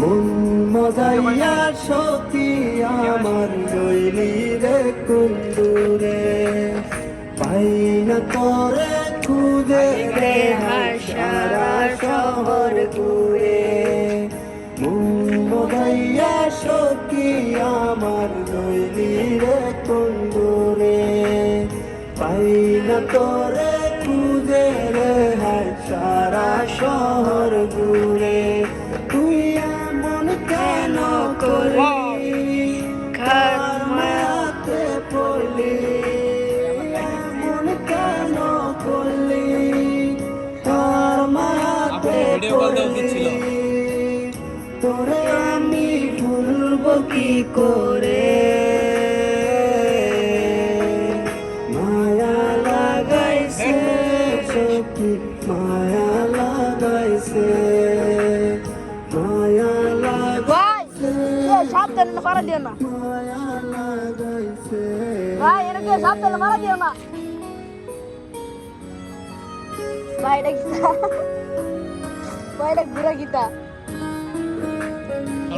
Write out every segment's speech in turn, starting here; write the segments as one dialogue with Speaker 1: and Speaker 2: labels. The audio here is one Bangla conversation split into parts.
Speaker 1: মন মজাইয়া সতী আমার জৈলি রে কুন্দুরে পাই না করে খুঁজে রে হাই পাই না করে খুঁজে রে হায় সারা শহর ঘুরে তুই এমন কেন করলি? কার মায়াতে পড়লি? এমন কেন করলি?
Speaker 2: উচিত ছিল।
Speaker 1: পড়লি? তোরে আমি ভুলবো কি করে? সখী মায়া লাগাইছে মায়া লাগাইছে
Speaker 3: সাবধানে মারা দিও না।
Speaker 1: মায়া লাগাইছে।
Speaker 3: ভাই এরকে সাবধানে মারা দিও না? ভাই এটা গীতা ভাই এটা ঘুরা গীতা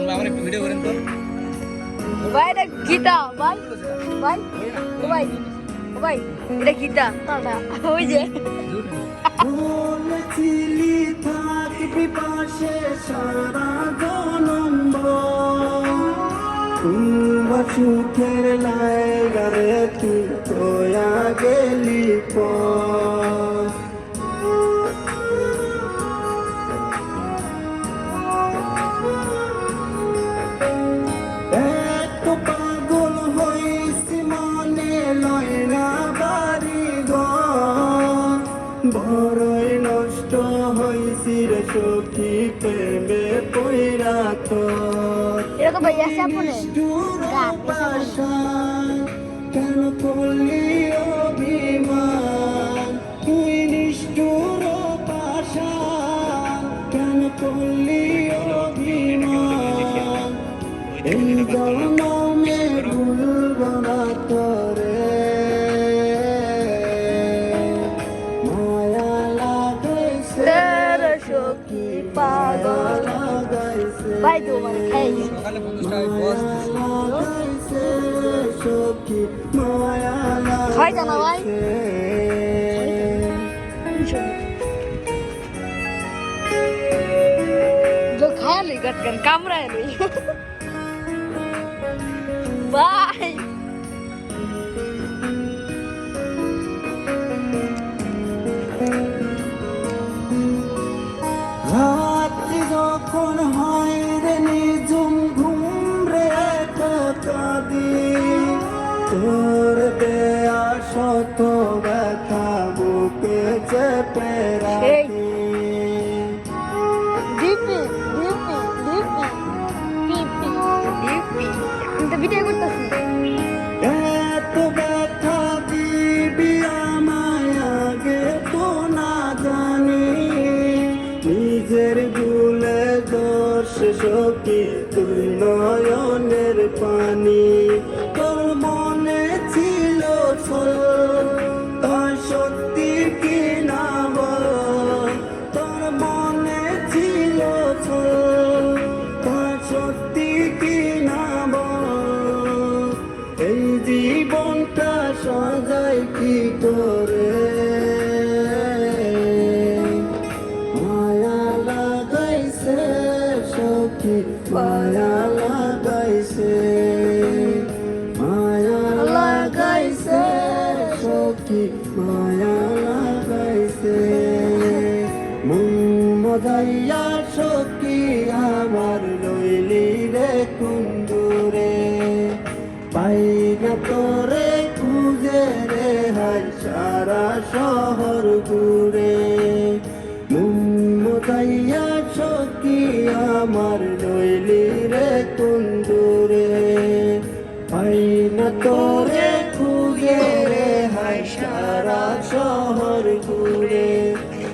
Speaker 2: আমার একটু ভিডিও করেন তো।
Speaker 3: ভাই এটা গীতা ভাই ভাই ভাই। ও ভাই এটা গীতা ওই যে।
Speaker 1: সুখের লাইগারে তুই তোয়া গেলি পর বড়ই নষ্ট হইছি রে সখী প্রেমে পইরা
Speaker 3: তো ভাই আছে আপনে? এসে
Speaker 1: পাশা, কেন করলি অভিমান? তুই
Speaker 3: হয় জানা ভাই
Speaker 1: খালি গটগন কামড়ায় বাই কাদি তোর দেয়া শত দোষ সখী তুই নয়নের পানি। সখী মায়া লাগাইছে মন মজাইয়া সখী আমার লইলি রে কুন্দুরে পাই না তোরে খুঁজে রে হাই সারা শহর ঘুরে মুম্মতাইয়া সখী আমার রইলি রে কুন্দুরে পাই না তোরে ঘুরে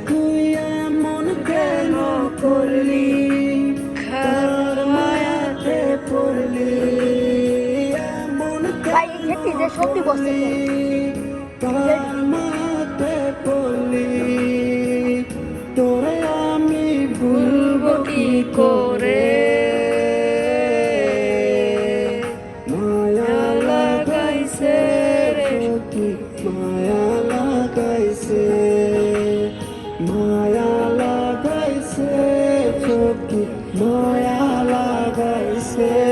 Speaker 1: তুই এমন কেন করলি? কার মায়াতে পড়লি? এমন
Speaker 3: সত্যি
Speaker 1: বসে পড়লি? মায়া লাগাইছে